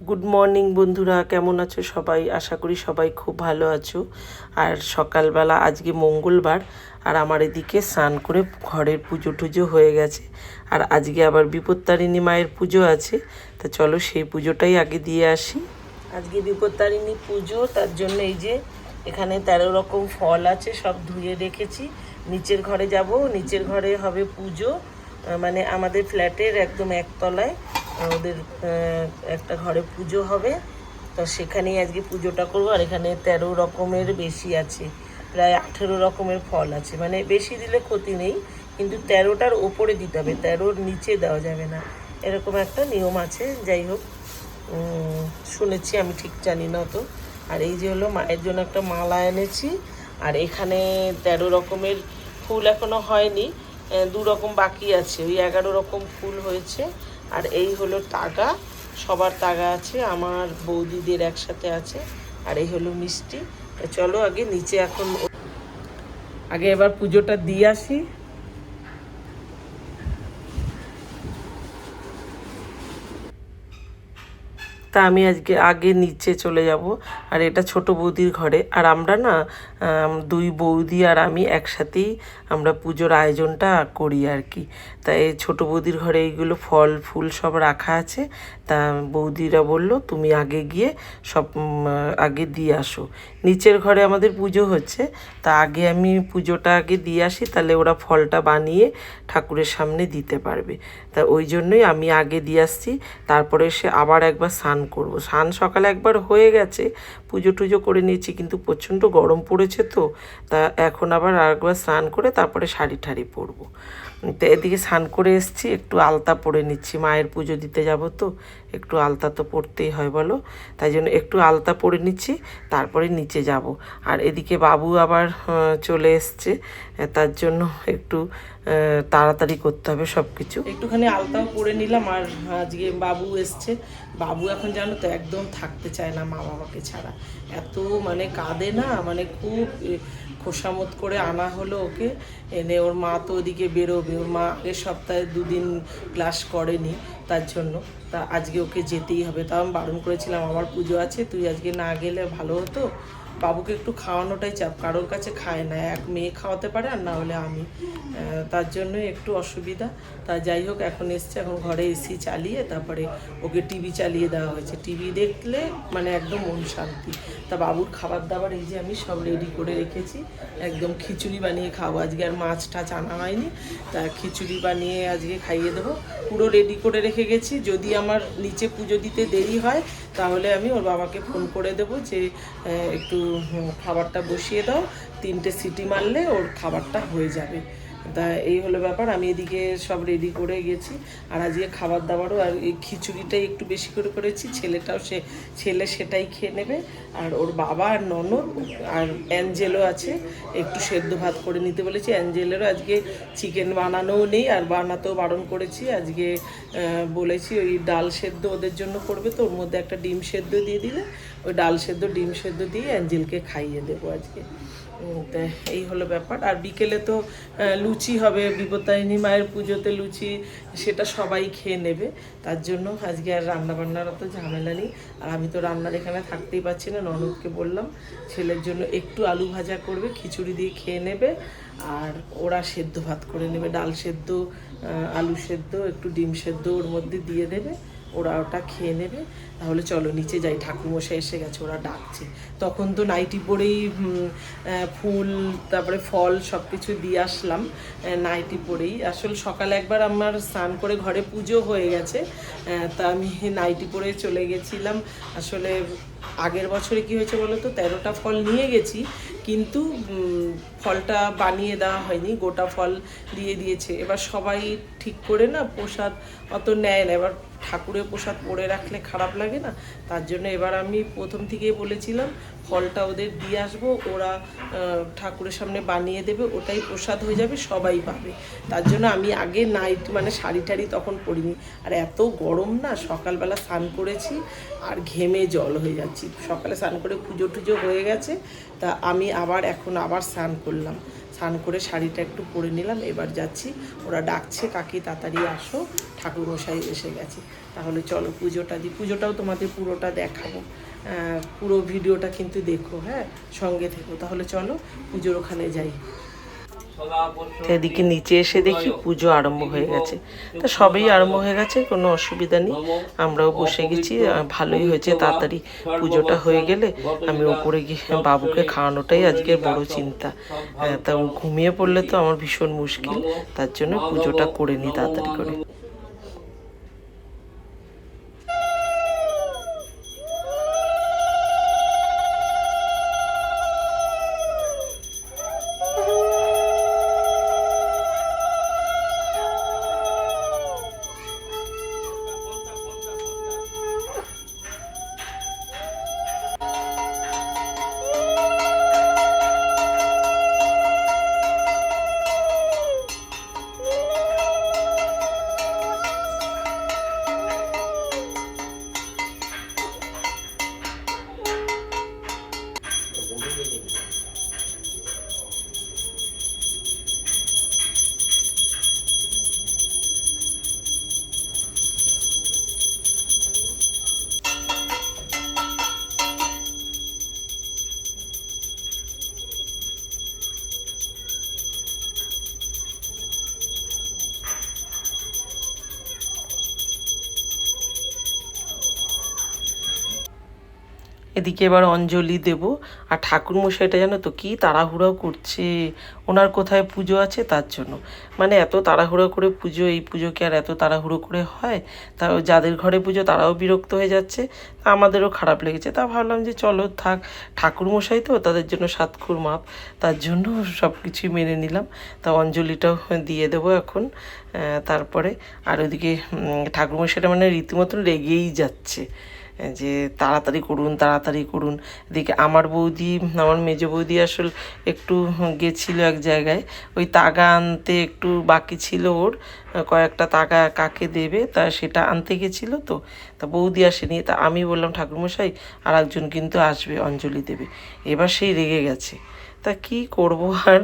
Good morning বন্ধুরা। কেমন আছো সবাই? আশা করি সবাই খুব ভালো আছো। আর সকালবেলা আজকে মঙ্গলবার, আর আমার এদিকে স্নান করে ঘরের পুজো টুজো হয়ে গেছে। আর আজকে আবার বিপত্তারিণী মায়ের পুজো আছে। তা চলো সেই পুজোটাই আগে দিয়ে আসি। আজকে বিপত্তারিণী পুজো, তার জন্য এই যে এখানে তেরো রকম ফল আছে, সব ধুয়ে রেখেছি। নিচের ঘরে যাব। নিচের ঘরে হবে পুজো। মানে আমাদের ফ্ল্যাটের একদম একতলায়। আহ, একটা ঘরে পুজো হবে। তো সেখানেই আজকে পুজোটা করব। আর এখানে তেরো রকমের বেশি আছে। প্রায় আঠেরো রকমের ফল আছে। মানে বেশি দিলে ক্ষতি নেই কিন্তু তেরোটার ওপরে দিতে হবে। তেরোর নিচে দেওয়া যাবে না। এরকম একটা নিয়ম আছে। যাই হোক শুনেছি আমি ঠিক জানি না তো। আর এই যে হলো মায়ের জন্য একটা মালা এনেছি। আর এখানে তেরো রকমের ফুল এখনও হয়নি। দু রকম বাকি আছে। ওই এগারো রকম ফুল হয়েছে। আর এই হলো তাগা। সবার তাগা আছে, আমার বৌদিদের একসাথে আছে, আর এই হলো মিষ্টি। চলো আগে নিচে এখন আগে এবার পুজোটা দিয়ে আসি। তা আমি আজকে, আগে নিচে চলে যাব। আর এটা ছোট বৌদির ঘরে। আর আমরা না দুই বৌদি আর আমি একসাথেই আমরা পুজোর আয়োজনটা করি আর কি। তাই ছোট বৌদির ঘরে এইগুলো ফল, ফুল সব রাখা আছে। তা বৌদিরা বলল, তুমি আগে গিয়ে সব আগে দিয়ে আসো। নিচের ঘরে আমাদের পুজো হচ্ছে। তা আগে আমি পুজোটা আগে দিয়ে আসি, তাহলে ওরা ফলটা বানিয়ে ঠাকুরের সামনে দিতে পারবে। তা ওই জন্যই আমি আগে দিয়ে আসছি। তারপরে সে আবার একবার স্নান করব। স্নান সকালে একবার হয়ে গেছে, পুজো টুজো করে নিয়েছি, কিন্তু প্রচণ্ড গরম পড়েছে তো, তা এখন আবার আরেকবার স্নান করে তারপরে শাড়ি ঠাড়ি পরবো। তো এদিকে স্নান করে এসছি, একটু আলতা পরে নিচ্ছি, মায়ের পুজো দিতে যাব তো, একটু আলতা তো পরতেই হয় বলো, তাই জন্য একটু আলতা পরে নিচ্ছি, তারপরে নিচে যাব। আর এদিকে বাবু আবার চলে এসছে তার জন্য একটু তাড়াতাড়ি করতে হবে সব কিছু একটুখানি আলতাও পরে নিলাম, আর আজকে বাবু এসছে বাবু এখন জানো তো একদম থাকতে চায় না মা বাবাকে ছাড়া। এত মানে কাঁদে না মানে খুব খোসামত করে আনা হলো ওকে। এনে ওর মা তো ওদিকে বেরোবে, ওর মা আগের সপ্তাহে দুদিন ক্লাস করেনি তার জন্য। তা আজকে ওকে যেতেই হবে। তাও আমি বারণ করেছিলাম, আমার পুজো আছে, তুই আজকে না গেলে ভালো হতো? বাবুকে একটু খাওয়ানোটাই চাপ। কারোর কাছে খায় না, এক মেয়ে খাওয়াতে পারে আর না হলে আমি। তার জন্যই একটু অসুবিধা। তা যাই হোক, এখন এসছে, এখন ঘরে এসি চালিয়ে তারপরে ওকে টিভি চালিয়ে দেওয়া হয়েছে। টিভি দেখলে মানে একদম মন শান্তি। তা বাবুর খাবার দাবার এই যে আমি সব রেডি করে রেখেছি। একদম খিচুড়ি বানিয়ে খাব আজকে আর মাছ টাছ আনা হয়নি। তা খিচুড়ি বানিয়ে আজকে খাইয়ে দেবো। পুরো রেডি করে রেখে গেছি। যদি আমার নিচে পুজো দিতে দেরি হয়, তাহলে আমি ওর বাবাকে ফোন করে দেবো যে একটু খাবারটা বসিয়ে দাও তিনটে সিটি মারলে ওর খাবারটা হয়ে যাবে। তা এই হলো ব্যাপার, আমি এদিকে সব রেডি করে গেছি। আর আজকে খাবার দাবারও আর এই খিচুড়িটাই একটু বেশি করে করেছি, ছেলেটাও সে, ছেলে সেটাই খেয়ে নেবে। আর ওর বাবা আর ননদ আর অ্যাঞ্জেলও আছে, একটু সেদ্ধ ভাত করে নিতে বলেছি। অ্যাঞ্জেলেরও আজকে চিকেন বানানোও নেই, আর বানাতেও বারণ করেছি। আজকে বলেছি ওই ডাল সেদ্ধ ওদের জন্য করবে তো, ওর মধ্যে একটা ডিম সেদ্ধ দিয়ে দিলে, ওই ডাল সেদ্ধ, ডিম সেদ্ধ দিয়ে অ্যাঞ্জেলকে খাইয়ে দেবো আজকে। এই হলো ব্যাপার। আর বিকেলে তো লুচি হবে, বিপত্তারিণী মায়ের পুজোতে লুচি, সেটা সবাই খেয়ে নেবে। তার জন্য আজকে আর রান্না বান্নার অত ঝামেলা নেই। আর আমি তো রান্নার এখানে থাকতেই পারছি না, ননদকে বললাম, ছেলের জন্য একটু আলু ভাজা করবে, খিচুড়ি দিয়ে খেয়ে নেবে। আর ওরা সেদ্ধ ভাত করে নেবে, ডাল সেদ্ধ আলু সেদ্ধ, একটু ডিম সেদ্ধ ওর মধ্যে দিয়ে দেবে। ওরা ওটা খেয়ে নেবে। তাহলে চলো, নিচে যাই। ঠাকুরমশাই এসে গেছে, ওরা ডাকছে। তখন তো নাইটি পরেই ফুল, তারপরে ফল সব কিছু দিয়ে আসলাম নাইটি পরেই। আসলে সকালে একবার আমার স্নান করে ঘরে পুজো হয়ে গেছে তা আমি নাইটি পরে চলে গেছিলাম। আসলে আগের বছরে কি হয়েছে বলো তো, তেরোটা ফল নিয়ে গেছি, কিন্তু ফলটা বানিয়ে দেওয়া হয়নি, গোটা ফল দিয়ে দিয়েছে। এবার সবাই ঠিক করে না, প্রসাদ অত নেয় না। এবার ঠাকুরের প্রসাদ পরে রাখলে খারাপ লাগে না? তার জন্য এবার আমি প্রথম থেকেই বলেছিলাম, ফলটা ওদের দিয়ে আসব, ওরা ঠাকুরের সামনে বানিয়ে দেবে, ওটাই প্রসাদ হয়ে যাবে, সবাই পাবে। তার জন্য আমি আগে নাইট মানে শাড়ি টাড়ি তখন পরিনি। আর এত গরম না, সকালবেলা স্নান করেছি আর ঘেমে জল হয়ে যাচ্ছি। সকালে স্নান করে পুজো টুজো হয়ে গেছে, তা আমি আবার এখন আবার স্নান করলাম। স্নান করে শাড়িটা একটু পরে নিলাম, এবার যাচ্ছি। ওরা ডাকছে, কাকি, তাড়াতাড়ি আসো। ঠাকুরমশাই এসে গেছে। তাহলে চলো পুজোটা দিই। পুজোটাও তোমাদের পুরোটা দেখাবো। পুরো ভিডিওটা কিন্তু দেখো হ্যাঁ? সঙ্গে থেকো। তাহলে চলো পুজোর ওখানে যাই। এদিকে নিচে এসে দেখি পুজো আরম্ভ হয়ে গেছে। তা সবই আরম্ভ হয়ে গেছে, কোনো অসুবিধা নেই। আমরাও বসে গেছি ভালোই হয়েছে তাড়াতাড়ি পুজোটা হয়ে গেলে। আমি ওপরে গিয়ে বাবুকে খাওয়ানোটাই আজকের বড় চিন্তা। তা ঘুমিয়ে পড়লে তো আমার ভীষণ মুশকিল, তার জন্য পুজোটা করে নিই তাড়াতাড়ি করে। এদিকে এবার অঞ্জলি দেব। আর ঠাকুর মশাইটা জানো তো কী তাড়াহুড়াও করছে। ওনার কোথায় পুজো আছে তার জন্য। মানে এত তাড়াহুড়ো করে পুজো, এই পুজো কি আর এত তাড়াহুড়ো করে হয়। তা যাদের ঘরে পুজো তারাও বিরক্ত হয়ে যাচ্ছে। তা আমাদেরও খারাপ লেগেছে। তা ভাবলাম যে চলো থাক ঠাকুর মশাই তো তাদের জন্য সাতখুর মাপ তার জন্য সব কিছুই মেনে নিলাম। তা অঞ্জলিটাও দিয়ে দেবো এখন তারপরে। আর ওদিকে ঠাকুরমশাইটা মানে রীতিমতন রেগেই যাচ্ছে। যে তাড়াতাড়ি করুন তাড়াতাড়ি করুন। এদিকে আমার বৌদি, আমার মেজ বৌদি আসল একটু গেছিল এক জায়গায়। ওই তাগা আনতে একটু বাকি ছিল ওর। কয়েকটা তাগা কাকে দেবে, তা সেটা আনতে গেছিল তো। তা বৌদি আসেনি। তা আমি বললাম, ঠাকুরমশাই আর একজন কিন্তু আসবে, অঞ্জলি দেবে। এবার সেই রেগে গেছে। তা কি করব আর?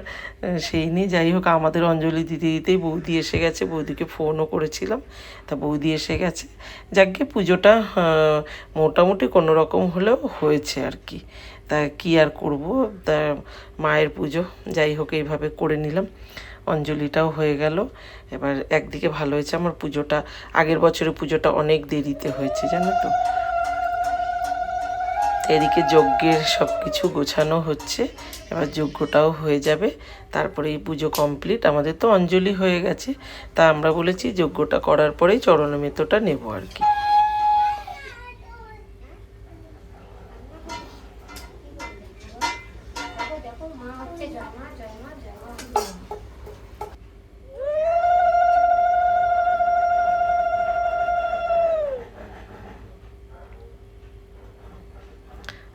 সেই নিয়ে যাই হোক, আমাদের অঞ্জলি দিতে দিতেই বৌদি এসে গেছে। বৌদিকে ফোনও করেছিলাম। তা বৌদি এসে গেছে। যাকে পুজোটা মোটামুটি কোনো রকম হলেও হয়েছে আর কি। তা কি আর করব? তা মায়ের পুজো, যাই হোক, এইভাবে করে নিলাম। অঞ্জলিটাও হয়ে গেল। এবার একদিকে ভালো হয়েছে আমার পুজোটা। আগের বছরের পুজোটা অনেক দেরিতে হয়েছে, জানো তো? এদিকে যজ্ঞের সব কিছু গোছানো হচ্ছে, এবার যজ্ঞটাও হয়ে যাবে। তারপরে এই পুজো কমপ্লিট আমাদের তো অঞ্জলি হয়ে গেছে। তা আমরা বলেছি যজ্ঞটা করার পরেই চরণমিতটা নেব আর কি।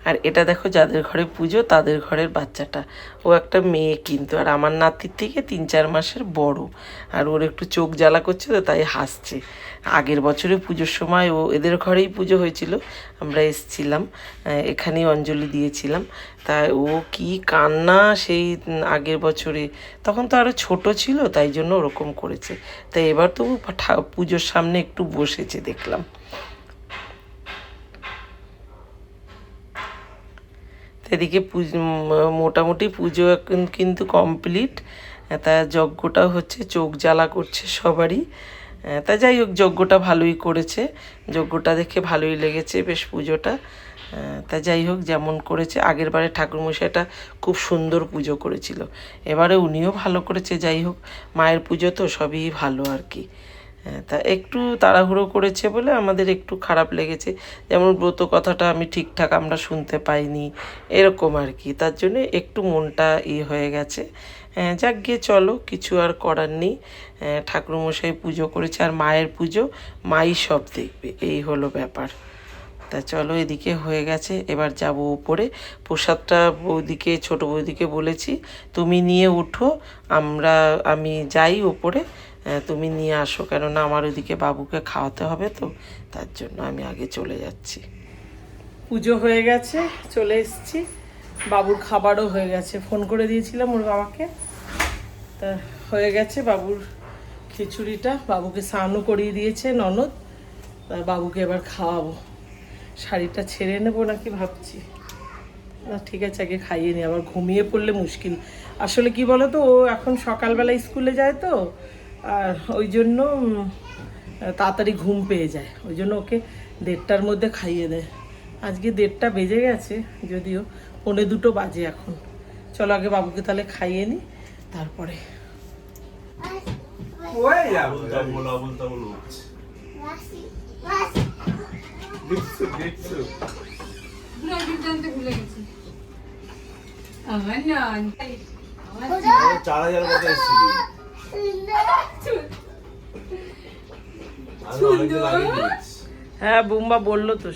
আর এটা দেখো যাদের ঘরে পুজো, তাদের ঘরের বাচ্চাটা। ও একটা মেয়ে কিন্তু, আর আমার নাতির থেকে তিন চার মাসের বড়। আর ওর একটু চোখ জ্বালা করছে তো তাই হাসছে। আগের বছরে পুজোর সময় ও এদের ঘরেই পুজো হয়েছিল, আমরা এসছিলাম এখানেই অঞ্জলি দিয়েছিলাম। তা ও কি কান্না সেই আগের বছরে। তখন তো আরও ছোট ছিল, তাই জন্য ওরকম করেছে। তাই এবার তো পুজোর সামনে একটু বসেছে, দেখলাম। এদিকে মোটামুটি পুজো এখন কিন্তু কমপ্লিট। তা যজ্ঞটা হচ্ছে, চোখ জ্বালা করছে সবারই। তা যাই হোক, যজ্ঞটা ভালোই করেছে। যজ্ঞটা দেখে ভালোই লেগেছে বেশ পুজোটা। তা যাই হোক, যেমন করেছে। আগের বারে ঠাকুরমশাইটা খুব সুন্দর পুজো করেছিল। এবারে উনিও ভালো করেছে। যাই হোক, মায়ের পুজো তো সবই ভালো আর কি। তা একটু তাড়াহুড়ো করেছে বলে আমাদের একটু খারাপ লেগেছে। যেমন ব্রত কথাটা আমি ঠিকঠাক আমরা শুনতে পাইনি এরকম আর কি। তার জন্য একটু মনটা ই হয়ে গেছে। হ্যাঁ, যাক গিয়ে চলো কিছু আর করার নেই। হ্যাঁ, ঠাকুরমশাই পুজো করেছে আর মায়ের পুজো মাই সব দেখবে এই হলো ব্যাপার। তা চলো এদিকে হয়ে গেছে এবার যাব উপরে। প্রসাদটা বৌদিকে ছোট বৌদিকে বলেছি তুমি নিয়ে উঠো আমরা আমি যাই আহ, তুমি নিয়ে আসো, কেননা আমার ওদিকে বাবুকে খাওয়াতে হবে তো, তার জন্য আমি আগে চলে যাচ্ছি। পুজো হয়ে গেছে, চলে এসছি। বাবুর খাবারও হয়ে গেছে। ফোন করে দিয়েছিলাম ওর বাবাকে। তা হয়ে গেছে বাবুর খিচুড়িটা। বাবুকে স্নানও করিয়ে দিয়েছে ননদ। তা বাবুকে এবার খাওয়াবো। শাড়িটা ছেড়ে নেব নাকি ভাবছি। না, ঠিক আছে, আগে খাইয়ে নি আবার ঘুমিয়ে পড়লে মুশকিল। আসলে কি বলো তো ও এখন সকালবেলা স্কুলে যায় তো আর ওই জন্য তাড়াতাড়ি ঘুম পেয়ে যায়। ওই জন্য ওকে দেড়টার মধ্যে খাইয়ে দেয়। আজকে দেড়টা বেজে গেছে যদিও পৌনে দুটো বাজে এখন। চলো আগে বাবুকে তাহলে খাইয়ে নি তারপরে। চার হাজার কথা হ্যাঁ বুম্বা বলল তো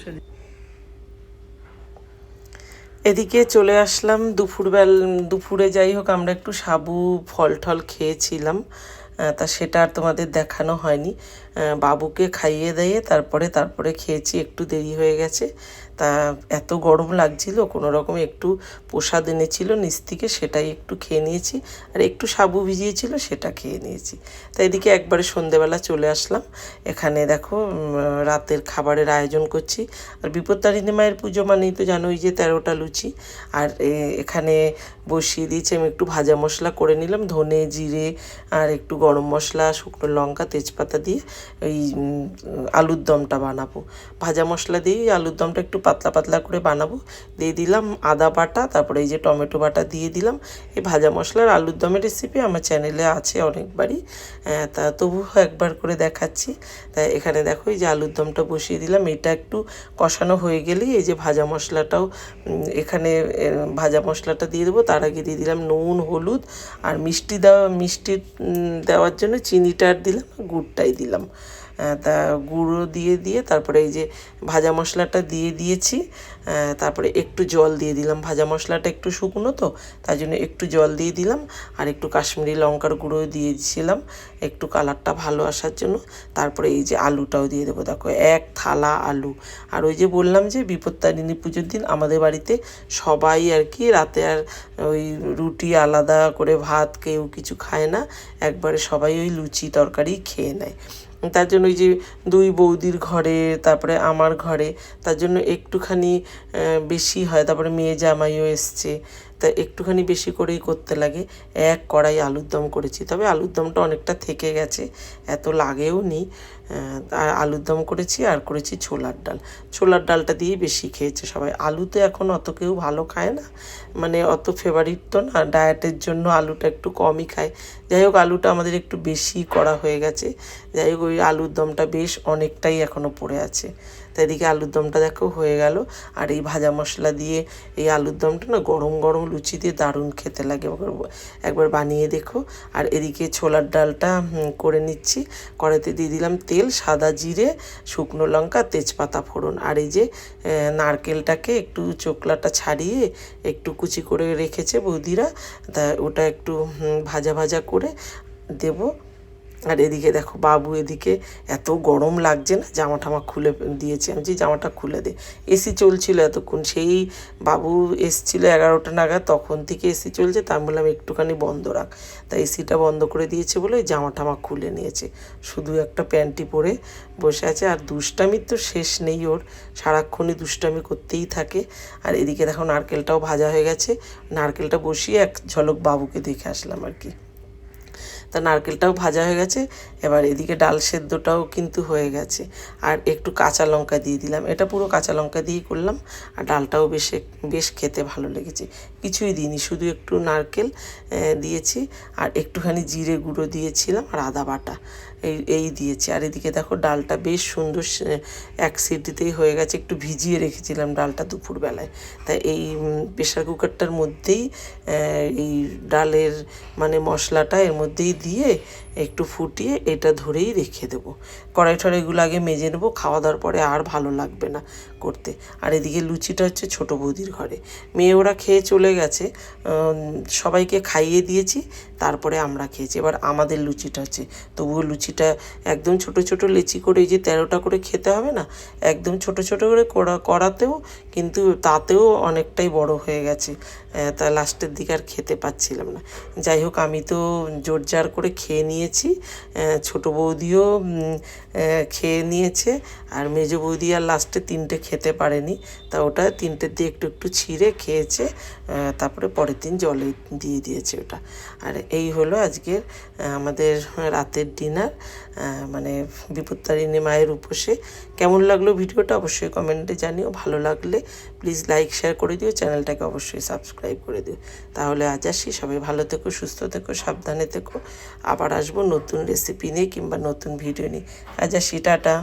এদিকে চলে আসলাম দুপুরবেল, দুপুরে যাই হোক, আমরা একটু সাবু ফল টল খেয়েছিলাম তা সেটা আর তোমাদের দেখানো হয়নি। বাবুকে খাইয়ে দিয়ে তারপরে তারপরে খেয়েছি, একটু দেরি হয়ে গেছে। তা এত গরম লাগছিল, কোনো রকম একটু প্রসাদ এনেছিল নিচ থেকে, সেটাই একটু খেয়ে নিয়েছি। আর একটু সাবু ভিজিয়েছিল, সেটা খেয়ে নিয়েছি। তা এদিকে একবারে সন্ধেবেলা চলে আসলাম। এখানে দেখো রাতের খাবারের আয়োজন করছি। আর বিপত্তারিণী মায়ের পুজো মানেই তো জানোই যে তেরোটা লুচি। আর এখানে বসিয়ে দিয়েছি। আমি একটু ভাজা মশলা করে নিলাম। ধনে, জিরে আর একটু গরম মশলা, শুকনো লঙ্কা, তেজপাতা দিয়ে ওই আলুর দমটা বানাবো। ভাজা মশলা দিয়েই আলুর দমটা একটু পাতলা পাতলা করে বানাবো। দিয়ে দিলাম আদা বাটা, তারপরে এই যে টমেটো বাটা দিয়ে দিলাম। এই ভাজা মশলার আলুর দমের রেসিপি আমার চ্যানেলে আছে অনেকবারই। তা তবুও একবার করে দেখাচ্ছি। তাই এখানে দেখো এই যে আলুর দমটা বসিয়ে দিলাম। এটা একটু কষানো হয়ে গেলেই এই যে ভাজা মশলাটাও এখানে ভাজা মশলাটা দিয়ে দেবো। তার আগে দিয়ে দিলাম নুন, হলুদ আর মিষ্টি দেওয়া, মিষ্টি দেওয়ার জন্য চিনিটা আর দিলাম, গুড়টাই দিলাম। তা গুঁড়ো দিয়ে দিয়ে তারপরে এই যে ভাজা মশলাটা দিয়ে দিয়েছি তারপরে একটু জল দিয়ে দিলাম। ভাজা মশলাটা একটু শুকনো তো তাই জন্য একটু জল দিয়ে দিলাম আর একটু কাশ্মীরি লঙ্কার গুঁড়ো দিয়েছিলাম, একটু কালারটা ভালো আসার জন্য। তারপরে এই যে আলুটাও দিয়ে দেবো। দেখো, এক থালা আলু। আর ওই যে বললাম যে বিপত্তারিণী পুজোর দিন আমাদের বাড়িতে সবাই আর কি রাতে আর ওই রুটি আলাদা করে ভাত কেউ কিছু খায় না, একবারে সবাই ওই লুচি তরকারি খেয়ে নেয়। তার জন্য ওই যে দুই বৌদির ঘরে, তারপরে আমার ঘরে, তার জন্য একটুখানি বেশি হয়। তারপরে মেয়ে জামাইও এসছে। তা একটুখানি বেশি করেই করতে লাগে। এক কড়াই আলুর দম করেছি। তবে আলুর দমটা অনেকটা থেকে গেছে, এত লাগেও নি আর আলুর দম করেছি আর করেছি ছোলার ডাল। ছোলার ডালটা দিয়েই বেশি খেয়েছে সবাই। আলু তো এখন অত কেউ ভালো খায় না মানে অত ফেভারিট তো না। ডায়েটের জন্য আলুটা একটু কমই খায়। যাই হোক, আলুটা আমাদের একটু বেশি করা হয়ে গেছে। যাই হোক, ওই আলুর দমটা বেশ অনেকটাই এখনও পড়ে আছে। তা এদিকে আলুর দমটা দেখো হয়ে গেল। আর এই ভাজা মশলা দিয়ে এই আলুর দমটা না গরম গরম লুচি দিয়ে দারুণ খেতে লাগে। একবার বানিয়ে দেখো। আর এদিকে ছোলার ডালটা করে নিচ্ছি। কড়াইতে দিয়ে দিলাম তেল, সাদা জিরে, শুকনো লঙ্কা, তেজপাতা ফোড়ন। আর এই যে নারকেলটাকে একটু চোকলাটা ছাড়িয়ে একটু কুচি করে রেখেছে বৌদিরা। তা ওটা একটু ভাজা ভাজা করে দেবো। আর এদিকে দেখো বাবু এদিকে এত গরম লাগছে না জামা ঠামা খুলে দিয়েছে। আমি যে জামাটা খুলে দে। এসি চলছিল এতক্ষণ, সেই বাবু এসছিল এগারোটা নাগাদ, তখন থেকে এসি চলছে, তা আমি বললাম, একটুখানি বন্ধ রাখ। তা এসিটা বন্ধ করে দিয়েছে বলে জামা টামা খুলে নিয়েছে। শুধু একটা প্যান্টি পরে বসে আছে, আর দুষ্টামির তো শেষ নেই ওর। সারাক্ষণই দুষ্টামি করতেই থাকে। আর এদিকে দেখো নারকেলটাও ভাজা হয়ে গেছে। নারকেলটা বসিয়ে এক ঝলক বাবুকে দেখে আসলাম আর কি। তা নারকেলটাও ভাজা হয়ে গেছে। এবার এদিকে ডাল সেদ্ধটাও কিন্তু হয়ে গেছে। আর একটু কাঁচা লঙ্কা দিয়ে দিলাম। এটা পুরো কাঁচা লঙ্কা দিয়েই করলাম। আর ডালটাও বেশ বেশ খেতে ভালো লেগেছে। কিছুই দিইনি, শুধু একটু নারকেল দিয়েছি। আর একটুখানি জিরে গুঁড়ো দিয়েছিলাম আর আদা বাটা। এই এই দিয়েছি। আর এদিকে দেখো ডালটা বেশ সুন্দর এক সিটিতেই হয়ে গেছে। একটু ভিজিয়ে রেখেছিলাম ডালটা দুপুরবেলায়। তাই এই প্রেশার কুকারটার মধ্যেই এই ডালের মানে মশলাটা এর মধ্যেই দিয়ে একটু ফুটিয়ে এটা ধরেই রেখে দেবো। কড়াই টড়াইগুলো আগে মেজে নেব খাওয়া দাওয়ার পরে আর ভালো লাগবে না করতে। আর এদিকে লুচিটা হচ্ছে ছোট বৌদির ঘরে। মেয়ে ওরা খেয়ে চলে গেছে সবাইকে খাইয়ে দিয়েছি, তারপরে আমরা খেয়েছি। এবার আমাদের লুচিটা হচ্ছে, তবুও লুচিটা একদম ছোট ছোট লেচি করে, এই যে তেরোটা করে খেতে হবে না, একদম ছোট ছোট করে করা করাতেও কিন্তু তাতেও অনেকটাই বড় হয়ে গেছে। তা লাস্টের দিকে আর খেতে পাচ্ছিলাম না। যাই হোক, আমি তো জোর জার করে খেয়ে নিয়েছি। ছোটো বৌদিও খেয়ে নিয়েছে। আর মেজো বৌদি আর লাস্টে তিনটে খেতে পারেনি। তা ওটা তিনটে দিয়ে একটু একটু ছিঁড়ে খেয়েছে। তারপরে পরের দিন জলে দিয়ে দিয়েছে ওটা। আর এই হলো আজকের আমাদের রাতের ডিনার মানে বিপত্তারিণী মায়ের উপসে। কেমন লাগল ভিডিওটা অবশ্যই কমেন্টে জানিও। ভালো লাগলে প্লিজ লাইক শেয়ার করে দিও। চ্যানেলটাকে অবশ্যই সাবস্ক্রাইব করে দিও। তাহলে আজ আসি। সবাই ভালো থেকো, সুস্থ থেকো, সাবধানে থেকো। আবার আসব নতুন রেসিপি নিয়ে কিংবা নতুন ভিডিও নিয়ে। আজ আসি টাটা